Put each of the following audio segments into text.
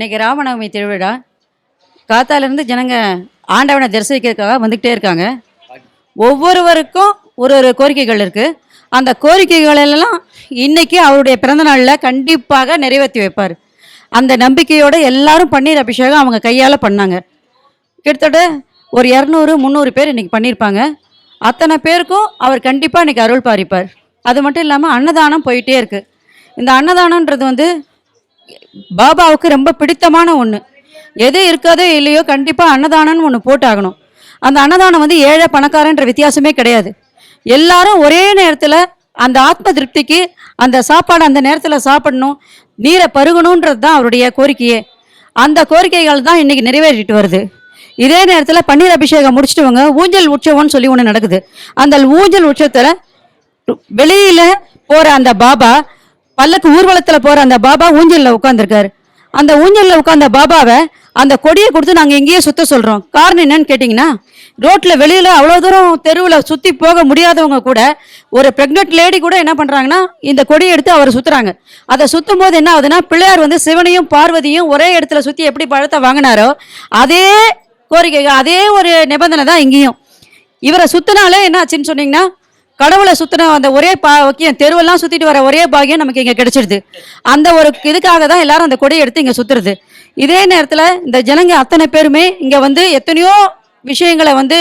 இன்றைக்கி ராமநவமி திருவிழா. காத்தாலேருந்து ஜனங்க ஆண்டவனை தரிசிக்கிறதுக்காக வந்துக்கிட்டே இருக்காங்க. ஒவ்வொருவருக்கும் ஒரு ஒரு கோரிக்கைகள் இருக்குது அந்த கோரிக்கைகளெல்லாம் இன்றைக்கி அவருடைய பிறந்தநாளில் கண்டிப்பாக நிறைவேற்றி வைப்பார். அந்த நம்பிக்கையோடு எல்லாரும் பன்னீர் அபிஷேகம் அவங்க கையால் பண்ணாங்க. கிட்டத்தட்ட ஒரு இரநூறு முந்நூறு பேர் இன்னைக்கு பண்ணியிருப்பாங்க அத்தனை பேருக்கும் அவர் கண்டிப்பாக இன்றைக்கி அருள் பாரிப்பார். அது மட்டும் இல்லாமல் அன்னதானம் போயிட்டே இருக்குது இந்த அன்னதானன்றது வந்து பாபாவுக்கு ரொம்ப பிடித்தமான ஒன்று எது இருக்காதோ இல்லையோ கண்டிப்பாக அன்னதானம்னு ஒன்று போட்டாகணும். அந்த அன்னதானம் வந்து ஏழை பணக்காரன்ற வித்தியாசமே கிடையாது. எல்லாரும் ஒரே நேரத்தில் அந்த ஆத்ம திருப்திக்கு அந்த சாப்பாடு அந்த நேரத்தில் சாப்பிடணும் நீரை பருகணுன்றது தான் அவருடைய கோரிக்கையே. அந்த கோரிக்கைகள் தான் இன்னைக்கு நிறைவேறிட்டு வருது. இதே நேரத்தில் பன்னீர் அபிஷேகம் முடிச்சுட்டுவங்க ஊஞ்சல் உற்சவம்னு சொல்லி ஒன்று நடக்குது. அந்த ஊஞ்சல் உற்சவத்தில் வெளியில் போகிற அந்த பாபா பல்லக்கு ஊர்வலத்துல போற அந்த பாபா ஊஞ்சல்ல உட்காந்துருக்காரு அந்த ஊஞ்சல்ல உட்காந்த பாபாவை அந்த கொடியை கொடுத்து நாங்க எங்கேயே சுத்த சொல்றோம். காரணம் என்னன்னு கேட்டிங்கன்னா ரோட்ல வெளியில அவ்வளோ தூரம் தெருவில் சுத்தி போக முடியாதவங்க கூட ஒரு பிரெக்னென்ட் லேடி கூட என்ன பண்றாங்கன்னா இந்த கொடியை எடுத்து அவர் சுத்துறாங்க. அதை சுத்தும் போது என்ன ஆகுதுன்னா பிள்ளையார் வந்து சிவனையும் பார்வதியும் ஒரே இடத்துல சுத்தி எப்படி பழத்தை வாங்கினாரோ அதே கோரிக்கை அதே ஒரு நிபந்தனை தான் இங்கேயும். இவரை சுத்தினாலே என்ன ஆச்சுன்னு சொன்னீங்கன்னா கடவுளை சுத்தின அந்த ஒரே பாக்கியம் தெருவெல்லாம் சுத்திட்டு வர ஒரே பாக்கியம் நமக்கு இங்க கிடைச்சிருது. அந்த ஒரு இதுக்காக தான் எல்லாரும் அந்த கொடையை எடுத்து இங்க சுத்துறது. இதே நேரத்துல இந்த ஜனங்க அத்தனை பேருமே இங்க வந்து எத்தனையோ விஷயங்களை வந்து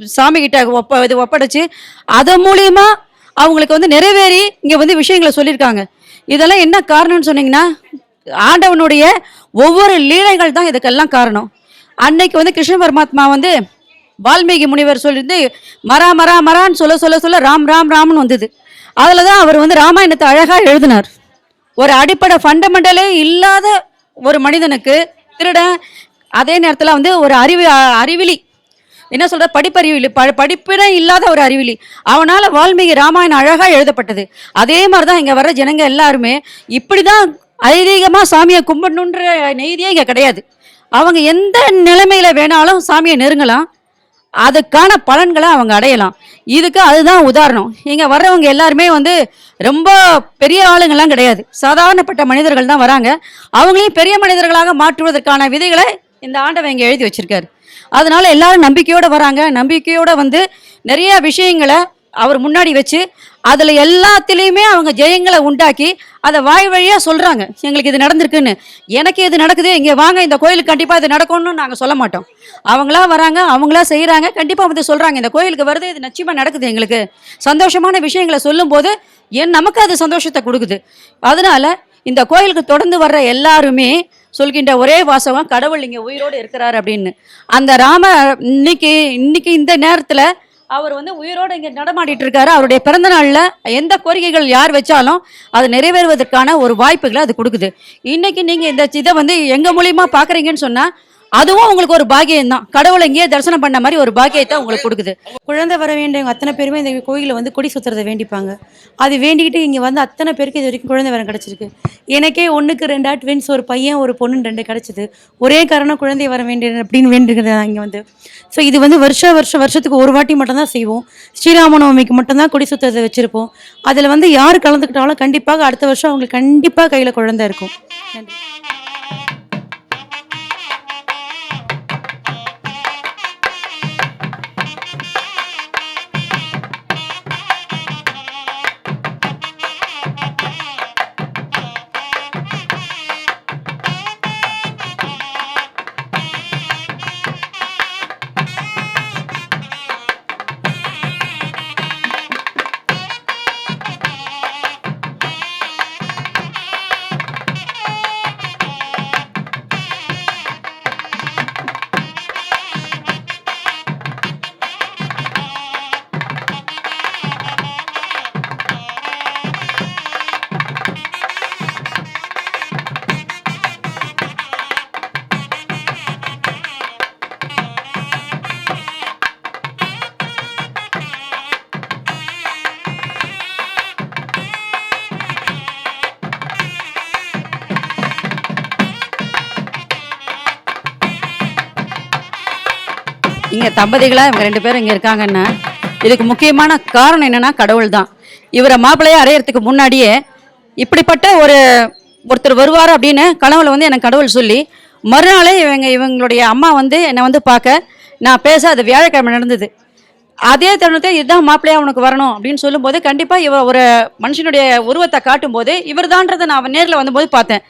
சாமி கிட்ட ஒப்ப இது ஒப்படைச்சு அதன் மூலியமா அவங்களுக்கு வந்து நிறைவேறி இங்க வந்து விஷயங்களை சொல்லியிருக்காங்க. இதெல்லாம் என்ன காரணம்னு சொன்னீங்கன்னா ஆண்டவனுடைய ஒவ்வொரு லீலைகள் தான் இதுக்கெல்லாம் காரணம். அன்னைக்கு வந்து கிருஷ்ண பரமாத்மா வந்து வால்மீகி முனிவர் சொல்லியிருந்து மரா மரா மரான்னு சொல்ல சொல்ல சொல்ல ராம் ராம் ராம்னு வந்தது. அதில் தான் அவர் வந்து ராமாயணத்தை அழகாக எழுதினார். ஒரு அடிப்படை ஃபண்டமெண்டலே இல்லாத ஒரு மனிதனுக்கு திருடன் அதே நேரத்தில் வந்து ஒரு அறிவு அறிவிலி. என்ன சொல்ற? படிப்பறிவிலி. ப படிப்பினே இல்லாத ஒரு அறிவிலி. அவனால் வால்மீகி ராமாயணம் அழகாக எழுதப்பட்டது. அதே மாதிரி தான் இங்கே வர ஜனங்க எல்லாருமே இப்படி தான் ஐதீகமாக சாமியை கும்பிடணுன்ற நெய்தியே இங்கே கிடையாது. அவங்க எந்த நிலைமையில் வேணாலும் சாமியை நெருங்கலாம். அதுக்கான பலன்களை அவங்க அடையலாம். இதுக்கு அதுதான் உதாரணம். இங்கே வர்றவங்க எல்லாருமே வந்து ரொம்ப பெரிய ஆளுங்கள்லாம் கிடையாது. சாதாரணப்பட்ட மனிதர்கள் தான் வராங்க. அவங்களையும் பெரிய மனிதர்களாக மாற்றுவதற்கான விதைகளை இந்த ஆண்டவன் இங்கே எழுதி வச்சிருக்காரு. அதனால எல்லாரும் நம்பிக்கையோடு வராங்க. நம்பிக்கையோடு வந்து நிறைய விஷயங்களை அவர் முன்னாடி வச்சு அதில் எல்லாத்துலேயுமே அவங்க ஜெயங்களை உண்டாக்கி அதை வாய் வழியாக சொல்கிறாங்க எங்களுக்கு இது நடந்திருக்குன்னு. எனக்கு இது நடக்குது? இங்கே வாங்க இந்த கோயிலுக்கு கண்டிப்பாக இது நடக்கும்னு நாங்கள் சொல்ல மாட்டோம். அவங்களா வராங்க அவங்களா செய்கிறாங்க கண்டிப்பாக வந்து சொல்கிறாங்க இந்த கோயிலுக்கு வருது இது நிச்சயமாக நடக்குது எங்களுக்கு. சந்தோஷமான விஷயங்களை சொல்லும்போது என் நமக்கு அது சந்தோஷத்தை கொடுக்குது. அதனால இந்த கோயிலுக்கு தொடர்ந்து வர்ற எல்லாருமே சொல்கின்ற ஒரே வாசகம் கடவுள் இங்கே உயிரோடு இருக்கிறார் அப்படின்னு. அந்த ராம இன்னைக்கு இன்னைக்கு இந்த நேரத்தில் அவர் வந்து உயிரோடு இங்கே நடமாடிட்டு இருக்காரு. அவருடைய பிறந்த நாளில் எந்த கோரிக்கைகள் யார் வச்சாலும் அது நிறைவேறுவதற்கான ஒரு வாய்ப்புகளை அது கொடுக்குது. இன்னைக்கு நீங்கள் இந்த இதை வந்து எங்கள் மூலியமாக பார்க்குறீங்கன்னு சொன்னால் அதுவும் உங்களுக்கு ஒரு பாக்கியம் தான் கடவுளை இங்கேயே தரிசனம் பண்ண மாதிரி ஒரு பாக்கியத்தை உங்களுக்கு கொடுக்குது. குழந்தை வர வேண்டியவங்க அத்தனை பேருமே இந்த கோயிலில் வந்து கொடி சுத்துறதை வேண்டிப்பாங்க. அது வேண்டிக்கிட்டு இங்கே வந்து அத்தனை பேருக்கு இது வரைக்கும் குழந்தை வரம் கிடச்சிருக்கு. எனக்கே ஒன்றுக்கு ரெண்டா ட்வின்ஸ் ஒரு பையன் ஒரு பொண்ணு ரெண்டு கிடச்சிது. ஒரே காரணம் குழந்தை வர வேண்டியது அப்படின்னு வேண்டிக்கிறது இங்கே வந்து. ஸோ இது வந்து வருஷ வருஷம் வருஷத்துக்கு ஒரு வாட்டி மட்டும்தான் செய்வோம். ஸ்ரீராமநவமிக்கு மட்டும்தான் கொடி சுத்துறதை வச்சுருப்போம். அதில் வந்து யார் கலந்துக்கிட்டாலும் கண்டிப்பாக அடுத்த வருஷம் அவங்களுக்கு கண்டிப்பாக கையில் குழந்தை இருக்கும். நன்றி. இங்கே தம்பதிகளாக இவங்க ரெண்டு பேரும் இங்கே இருக்காங்கன்னா இதுக்கு முக்கியமான காரணம் என்னன்னா கடவுள் தான் இவரை மாப்பிள்ளையை அறையறதுக்கு முன்னாடியே இப்படிப்பட்ட ஒரு ஒருத்தர் வருவார் அப்படின்னு கனவுல வந்து எனக்கு கடவுள் சொல்லி மறுநாளே இவங்க இவங்களுடைய அம்மா வந்து என்னை வந்து பார்க்க நான் பேச அது வியாழக்கிழமை நடந்தது. அதே தருணத்தை இதுதான் மாப்பிள்ளையா உனக்கு வரணும் அப்படின்னு சொல்லும்போது கண்டிப்பாக இவர் ஒரு மனுஷனுடைய உருவத்தை காட்டும்போது இவர் தான்றதை நான் நேரில் வந்தபோது பார்த்தேன்.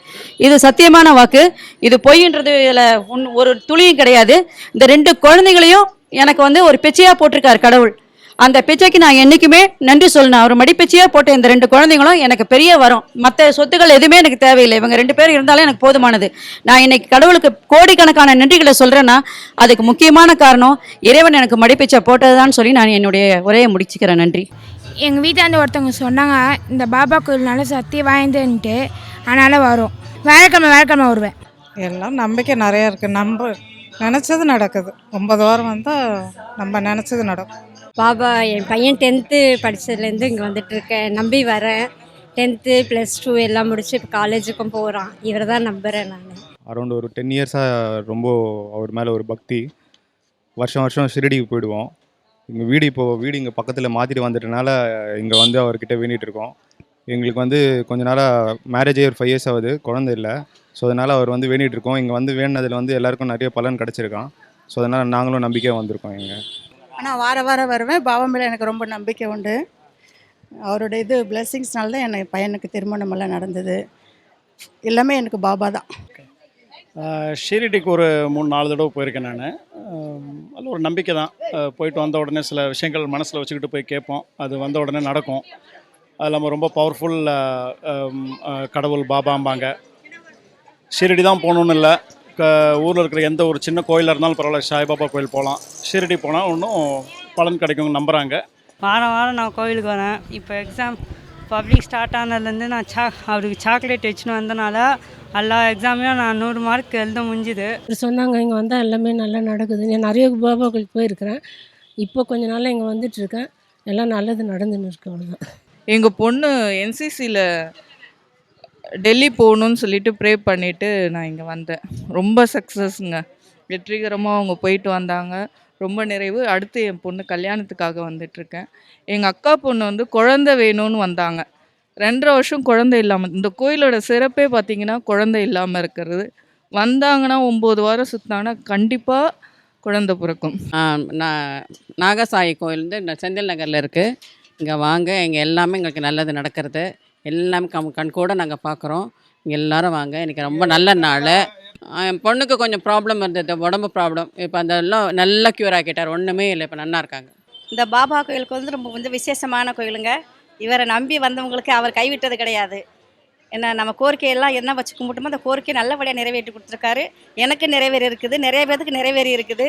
இது சத்தியமான வாக்கு. இது பொய்ன்றது இதில் ஒன் ஒரு துளியும் கிடையாது. இந்த ரெண்டு குழந்தைகளையும் எனக்கு வந்து ஒரு பெச்சையாக போட்டிருக்காரு கடவுள். அந்த பிச்சைக்கு நான் என்றைக்குமே நன்றி சொல்லணும். அவர் மடிப்பிச்சையாக போட்ட இந்த ரெண்டு குழந்தைங்களும் எனக்கு பெரிய வரும். மற்ற சொத்துக்கள் எதுவுமே எனக்கு தேவையில்லை. இவங்க ரெண்டு பேரும் இருந்தாலே எனக்கு போதுமானது. நான் இன்னைக்கு கடவுளுக்கு கோடிக்கணக்கான நன்றிகளை சொல்கிறேன்னா அதுக்கு முக்கியமான காரணம் இறைவன் எனக்கு மடிப்பிச்சை போட்டதுதான் சொல்லி நான் என்னுடைய உரையை முடிச்சுக்கிறேன். நன்றி. எங்கள் வீட்டாண்ட ஒருத்தவங்க சொன்னாங்க இந்த பாபா கோயில் நல்ல சக்தி வாய்ந்துன்ட்டு அதனால் வரும். வேலைக்கிழமை வேலைக்கிழமை வருவேன். எல்லாம் நம்பிக்கை நிறையா இருக்குது நம்ம நினச்சது நடக்குது. ஒன்பது வாரம் வந்தால் நம்ம நினச்சது நடக்கும். பாபா என் பையன் டென்த்து படித்ததுலேருந்து இங்கே வந்துட்டு இருக்கேன் நம்பி வரேன். டென்த்து ப்ளஸ் டூ எல்லாம் முடிச்சு இப்போ காலேஜுக்கும் போகிறான் இவரை தான் நம்புகிறேன் நான். அரௌண்ட் ஒரு டென் இயர்ஸாக ரொம்ப அவர் மேலே ஒரு பக்தி. வருஷம் வருஷம் ஷிரடிக்கு போயிடுவோம். எங்கள் வீடு இப்போது வீடு இங்கே பக்கத்தில் மாற்றிட்டு வந்துட்டனால இங்கே வந்து அவர்கிட்ட வேண்டிகிட்டு இருக்கோம் எங்களுக்கு வந்து கொஞ்ச நாளாக மேரேஜே ஒரு ஃபைவ் இயர்ஸ் ஆகுது. குழந்தை இல்லை. ஸோ அதனால் அவர் வந்து வேண்டிகிட்டு இருக்கோம் இங்கே வந்து வேணுனதில் வந்து எல்லாருக்கும் நிறைய பலன் கிடச்சிருக்கான். ஸோ அதனால் நாங்களும் நம்பிக்கையாக வந்திருக்கோம் இங்கே. ஆனால் வார வாரம் வருவேன். பாபா மேலே எனக்கு ரொம்ப நம்பிக்கை உண்டு. அவரோட இது பிளெஸ்ஸிங்ஸ்னால தான் எனக்கு பையனுக்கு திருமணமெல்லாம் நடந்தது. எல்லாமே எனக்கு பாபா தான். ஷீரடிக்கு ஒரு மூணு நாலு தடவை போயிருக்கேன் நான். அதில் ஒரு நம்பிக்கை தான். போயிட்டு வந்த உடனே சில விஷயங்கள் மனசில் வச்சுக்கிட்டு போய் கேட்போம். அது வந்த உடனே நடக்கும். அது இல்லாமல் ரொம்ப பவர்ஃபுல் கடவுள் பாபாம்பாங்க. ஷீரடி தான் போகணுன்னு இல்லை. ஊரில் இருக்கிற எந்த ஒரு சின்ன கோயிலாக இருந்தாலும் பரவாயில்ல சாய்பாபா கோயில் போகலாம் ஷீரடி போனால் இன்னும் பலன் கிடைக்கும் நம்புகிறாங்க வாரம் வாரம் நான் கோயிலுக்கு வரேன். இப்போ எக்ஸாம் பப்ளிக் ஸ்டார்ட் ஆனதுலேருந்து நான் சா அவருக்கு சாக்லேட் வச்சுன்னு வந்தனால எல்லா எக்ஸாமையும் நான் நூறு மார்க் எழுத முடிஞ்சுது. சொன்னாங்க இங்கே வந்தால் எல்லாமே நல்லா நடக்குது நான் நிறைய பாபா கோயிலுக்கு போயிருக்கிறேன். இப்போ கொஞ்ச நாளில் இங்கே வந்துட்டுருக்கேன் எல்லாம் நல்லது நடந்துன்னு இருக்கு அவ்வளோதான் எங்கள் பொண்ணு என்சிசியில் டெல்லி போகணுன்னு சொல்லிட்டு ப்ரே பண்ணிவிட்டு நான் இங்கே வந்தேன். ரொம்ப சக்ஸஸ்ங்க வெற்றிகரமாக அவங்க போயிட்டு வந்தாங்க. ரொம்ப நிறைவு. அடுத்து என் பொண்ணு கல்யாணத்துக்காக வந்துட்டுருக்கேன். எங்கள் அக்கா பொண்ணு வந்து குழந்தை வேணும்னு வந்தாங்க. ரெண்டரை வருஷம் குழந்தை இல்லாமல் இந்த கோயிலோட சிறப்பே பார்த்தீங்கன்னா குழந்தை இல்லாமல் இருக்கிறது. வந்தாங்கன்னா ஒம்பது வாரம் சுற்றினாங்கன்னா கண்டிப்பாக குழந்தை பிறக்கும். நான் நாகசாயி கோயில் வந்து செந்தில் நகரில் இருக்குது இங்கே வாங்க. இங்கே எல்லாமே எங்களுக்கு நல்லது நடக்கிறது. எல்லாமே கம் கண் கூட நாங்கள் பார்க்குறோம் இங்கே வாங்க. எனக்கு ரொம்ப நல்ல நாள். என் பொண்ணுக்கு கொஞ்சம் ப்ராப்ளம் இருந்தது. உடம்பு ப்ராப்ளம் இப்போ அந்த நல்லா க்யூர் ஆக்கிட்டார். ஒன்றுமே இல்லை. இப்போ நல்லா இருக்காங்க. இந்த பாபா கோயிலுக்கு வந்து ரொம்ப வந்து விசேஷமான கோயிலுங்க. இவரை நம்பி வந்தவங்களுக்கு அவர் கைவிட்டது கிடையாது. என்ன நம்ம கோரிக்கையெல்லாம் என்ன வச்சு கும்பிட்டோமோ அந்த கோரிக்கையை நல்லபடியாக நிறைவேற்றி கொடுத்துருக்காரு. எனக்கு நிறைவேறி இருக்குது. நிறைய பேருக்கு நிறைவேறி இருக்குது.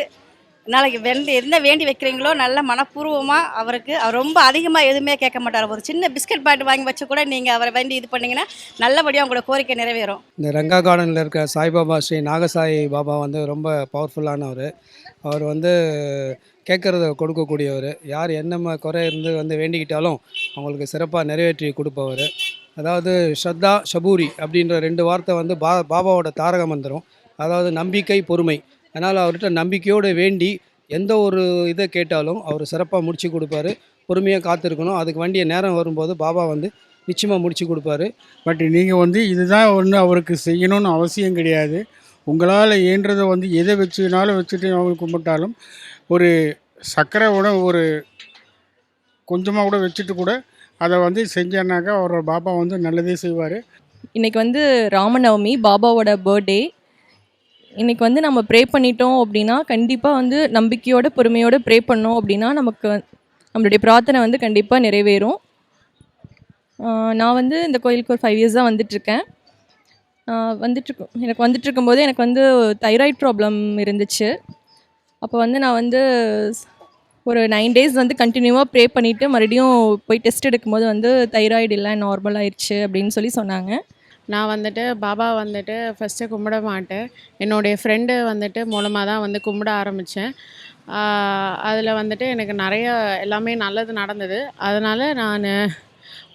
நாளைக்கு வேண்டி என்ன வேண்டி வைக்கிறீங்களோ நல்ல மனப்பூர்வமாக அவருக்கு அவர் ரொம்ப அதிகமாக எதுவுமே கேட்க மாட்டார். ஒரு சின்ன பிஸ்கட் பாட்டு வாங்கி வச்சு கூட நீங்கள் அவரை வேண்டி இது பண்ணிங்கன்னா நல்லபடியாக உங்களோட கோரிக்கை நிறைவேறும். இந்த ரங்கா கார்டனில் இருக்க சாய்பாபா ஸ்ரீ நாகசாயி பாபா வந்து ரொம்ப பவர்ஃபுல்லானவர் அவர் வந்து கேட்குறத கொடுக்கக்கூடியவர். யார் என்ன குறை இருந்து வந்து வேண்டிக்கிட்டாலும் அவங்களுக்கு சிறப்பாக நிறைவேற்றி கொடுப்பவர். அதாவது ஸ்ரத்தா ஷபூரி அப்படின்ற ரெண்டு வார்த்தை வந்து பா பாபாவோட தாரக மந்திரம். அதாவது நம்பிக்கை பொறுமை. அதனால் அவர்கிட்ட நம்பிக்கையோடு வேண்டி எந்த ஒரு இதை கேட்டாலும் அவர் சிறப்பாக முடிச்சு கொடுப்பாரு. பொறுமையாக காத்திருக்கணும். அதுக்கு வேண்டிய நேரம் வரும்போது பாபா வந்து நிச்சயமாக முடிச்சு கொடுப்பாரு. பட் நீங்கள் வந்து இதுதான் ஒன்று அவருக்கு செய்யணும்னு அவசியம் கிடையாது. உங்களால் இயன்றதை வந்து எதை வச்சுனாலும் வச்சுட்டு அவங்க கும்பிட்டாலும் ஒரு சர்க்கரை கூட ஒரு கொஞ்சமாக கூட வச்சுட்டு கூட அதை வந்து செஞ்சேன்னாக்கா அவரோட பாபா வந்து நல்லதே செய்வார். இன்னைக்கு வந்து ராமநவமி பாபாவோட பர்த்டே இன்னைக்கு வந்து நம்ம ப்ரே பண்ணிட்டோம் அப்படின்னா கண்டிப்பாக வந்து நம்பிக்கையோட பொறுமையோட ப்ரே பண்ணோம் அப்படின்னா நமக்கு நம்மளுடைய பிரார்த்தனை வந்து கண்டிப்பாக நிறைவேறும். நான் வந்து இந்த கோயிலுக்கு ஒரு ஃபைவ் இயர்ஸ் தான் வந்துட்டுருக்கேன். வந்துட்டுருக்கோம் எனக்கு வந்துட்டுருக்கும்போது எனக்கு வந்து தைராய்டு ப்ராப்ளம் இருந்துச்சு. அப்போ வந்து நான் வந்து ஒரு நைன் டேஸ் வந்து கண்டினியூவாக ப்ரே பண்ணிவிட்டு மறுபடியும் போய் டெஸ்ட் எடுக்கும்போது வந்து தைராய்டு இல்லை நார்மல் ஆயிடுச்சு அப்படின்னு சொல்லி சொன்னாங்க. நான் வந்துட்டு பாபா வந்துட்டு ஃபஸ்ட்டு கும்பிட மாட்டேன். என்னுடைய ஃப்ரெண்டு வந்துட்டு மூலமாக தான் வந்து கும்பிட ஆரம்பித்தேன் அதில் வந்துட்டு எனக்கு நிறைய எல்லாமே நல்லது நடந்தது. அதனால் நான்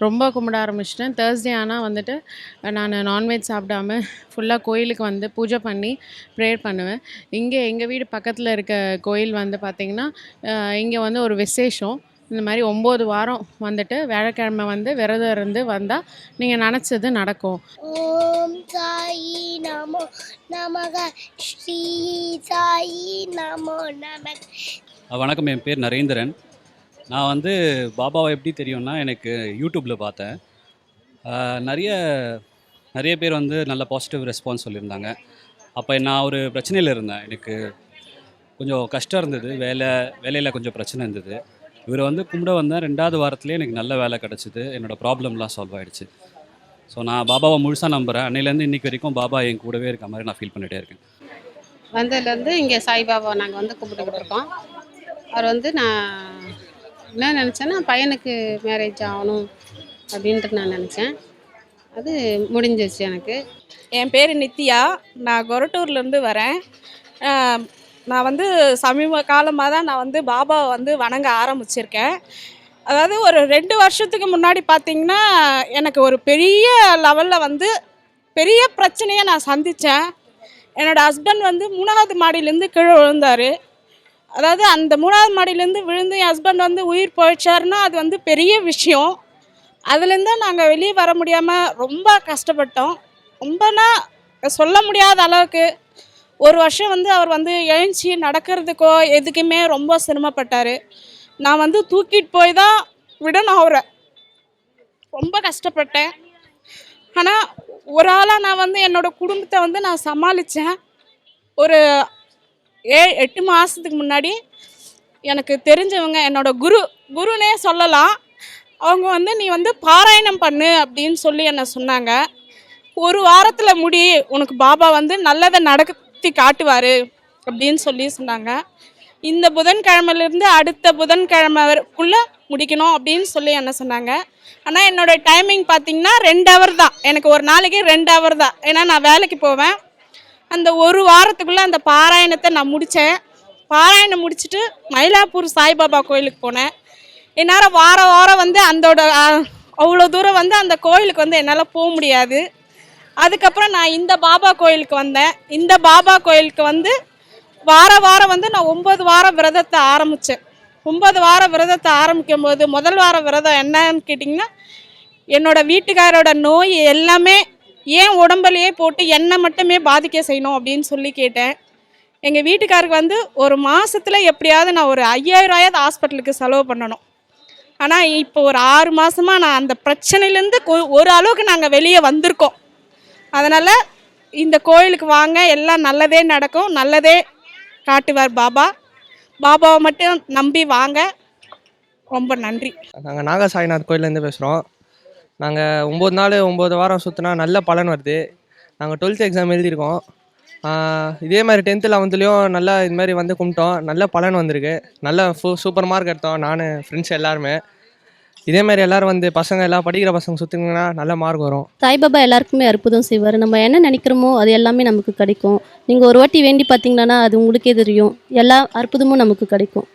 ரொம்ப கும்பிட ஆரம்பிச்சிட்டேன். தேர்ஸ்டே ஆனால் வந்துட்டு நான் நான்வெஜ் சாப்பிடாம ஃபுல்லாக கோயிலுக்கு வந்து பூஜை பண்ணி ப்ரேயர் பண்ணுவேன். இங்கே எங்கள் வீடு பக்கத்தில் இருக்க கோயில் வந்து பார்த்திங்கன்னா இங்கே வந்து ஒரு விசேஷம். இந்த மாதிரி ஒம்பது வாரம் வந்துட்டு வியாழக்கிழமை வந்து விரதம் இருந்து வந்தால் நீங்கள் நினச்சது நடக்கும். ஓம் சாயி நமோ நமக. ஸ்ரீ சாயி நமோ நமக. வணக்கம். என் பேர் நரேந்திரன். நான் வந்து பாபாவை எப்படி தெரியும்னா எனக்கு யூடியூப்பில் பார்த்தேன். நிறைய நிறைய பேர் வந்து நல்ல பாசிட்டிவ் ரெஸ்பான்ஸ் சொல்லியிருந்தாங்க. அப்போ நான் ஒரு பிரச்சனையில் இருந்தேன். எனக்கு கொஞ்சம் கஷ்டம் இருந்தது. வேலை வேலையில் கொஞ்சம் பிரச்சனை இருந்தது. இவர் வந்து கும்பிட வந்தேன் ரெண்டாவது வாரத்துலேயே எனக்கு நல்ல வேலை கிடச்சிது. என்னோடய ப்ராப்ளம்லாம் சால்வ் ஆகிடுச்சு ஸோ நான் பாபாவை முழுசாக நம்புகிறேன் அன்னையிலேருந்து இன்னைக்கு வரைக்கும் பாபா என் கூடவே இருக்க மாதிரி நான் ஃபீல் பண்ணிகிட்டே இருக்கேன். வந்ததுலேருந்து இங்கே சாய்பாபா நாங்கள் வந்து கும்பிட்டுக்கிட்டு இருக்கோம். அவர் வந்து நான் என்ன நினச்சேன்னா பையனுக்கு மேரேஜ் ஆகணும் அப்படின்ட்டு நான் நினச்சேன். அது முடிஞ்சிருச்சு எனக்கு. என் பேர் நித்யா. நான் கொரட்டூர்லேருந்து வரேன். நான் வந்து சமீப காலமாக தான் நான் வந்து பாபாவை வந்து வணங்க ஆரம்பிச்சிருக்கேன். அதாவது ஒரு ரெண்டு வருஷத்துக்கு முன்னாடி பார்த்திங்கன்னா எனக்கு ஒரு பெரிய லெவலில் வந்து பெரிய பிரச்சனையை நான் சந்தித்தேன் என்னோடய ஹஸ்பண்ட் வந்து மூணாவது மாடியிலேருந்து கீழே விழுந்தார். அதாவது அந்த மூணாவது மாடியிலேருந்து விழுந்து என் ஹஸ்பண்ட் வந்து உயிர் போயிடுச்சாருன்னா அது வந்து பெரிய விஷயம். அதுலேருந்து நாங்கள் வெளியே வர முடியாமல் ரொம்ப கஷ்டப்பட்டோம். ரொம்பனா சொல்ல முடியாத அளவுக்கு ஒரு வருஷம் வந்து அவர் வந்து எழுந்துச்சி நடக்கிறதுக்கோ எதுக்குமே ரொம்ப சிரமப்பட்டார். நான் வந்து தூக்கிட்டு போய் தான் விடணும் அவரை. ரொம்ப கஷ்டப்பட்டேன். ஆனால் ஒரு ஆளாக நான் வந்து என்னோடய குடும்பத்தை வந்து நான் சமாளித்தேன் ஒரு ஏ எட்டு மாதத்துக்கு முன்னாடி எனக்கு தெரிஞ்சவங்க என்னோட குரு குருனே சொல்லலாம். அவங்க வந்து நீ வந்து பாராயணம் பண்ணு அப்படின்னு சொல்லி என்னை சொன்னாங்க. ஒரு வாரத்தில் முடி உனக்கு பாபா வந்து நல்லதை சுற்றி காட்டுவார் அப்படின்னு சொல்லி சொன்னாங்க. இந்த புதன்கிழமையிலேருந்து அடுத்த புதன்கிழமை வரைக்குள்ளே முடிக்கணும் அப்படின்னு சொல்லி என்ன சொன்னாங்க. ஆனால் என்னோட டைமிங் பார்த்தீங்கன்னா ரெண்டு ஹவர் தான். எனக்கு ஒரு நாளைக்கு ரெண்டு ஹவர் தான். ஏன்னா நான் வேலைக்கு போவேன். அந்த ஒரு வாரத்துக்குள்ளே அந்த பாராயணத்தை நான் முடித்தேன் பாராயணம் முடிச்சுட்டு மயிலாப்பூர் சாய்பாபா கோயிலுக்கு போனேன். என்னால் வார வாரம் வந்து அந்தோட அவ்வளோ தூரம் வந்து அந்த கோயிலுக்கு வந்து என்னால் போக முடியாது. அதுக்கப்புறம் நான் இந்த பாபா கோயிலுக்கு வந்தேன். இந்த பாபா கோயிலுக்கு வந்து வார வாரம் வந்து நான் ஒம்பது வாரம் விரதத்தை ஆரம்பித்தேன் ஒம்பது வார விரதத்தை ஆரம்பிக்கும் போது முதல் வார விரதம் என்னன்னு கேட்டிங்கன்னா என்னோடய வீட்டுக்காரோட நோய் எல்லாமே ஏன் உடம்புலையே போட்டு என்னை மட்டுமே பாதிக்க செய்யணும் அப்படின்னு சொல்லி கேட்டேன். எங்கள் வீட்டுக்காருக்கு வந்து ஒரு மாதத்தில் எப்படியாவது நான் ஒரு ஐயாயிரூவாயாவது ஹாஸ்பிட்டலுக்கு செலவு பண்ணணும். ஆனால் இப்போ ஒரு ஆறு மாதமாக நான் அந்த பிரச்சனையிலேருந்து கொ- ஒரு அளவுக்கு நாங்கள் வெளியே வந்திருக்கோம். அதனால் இந்த கோயிலுக்கு வாங்க எல்லாம் நல்லதே நடக்கும். நல்லதே காட்டுவார் பாபா. பாபாவை மட்டும் நம்பி வாங்க. ரொம்ப நன்றி. நாங்கள் நாகசாயிநாத் கோயிலேருந்து பேசுகிறோம் நாங்கள் ஒம்பது நாள் ஒம்பது வாரம் சுற்றினா நல்ல பலன் வருது. நாங்கள் டுவெல்த் எக்ஸாம் எழுதியிருக்கோம். இதே மாதிரி டென்த்து லெவன்த்துலேயும் நல்லா இது மாதிரி வந்து கும்பிட்டோம். நல்ல பலன் வந்திருக்கு. நல்ல ஃபு சூப்பர் மார்க் எடுத்தோம். நான் ஃப்ரெண்ட்ஸ் எல்லாருமே. இதே மாதிரி எல்லாரும் வந்து பசங்க எல்லாம் படிக்கிற பசங்க சுற்றுங்கன்னா நல்ல மார்க் வரும். சாய்பாபா எல்லாருக்குமே அற்புதம் செய்வார். நம்ம என்ன நினைக்கிறோமோ அது எல்லாமே நமக்கு கிடைக்கும். நீங்கள் ஒரு வாட்டி வேண்டி பார்த்தீங்கன்னா அது உங்களுக்கே தெரியும். எல்லா அற்புதமும் நமக்கு கிடைக்கும்.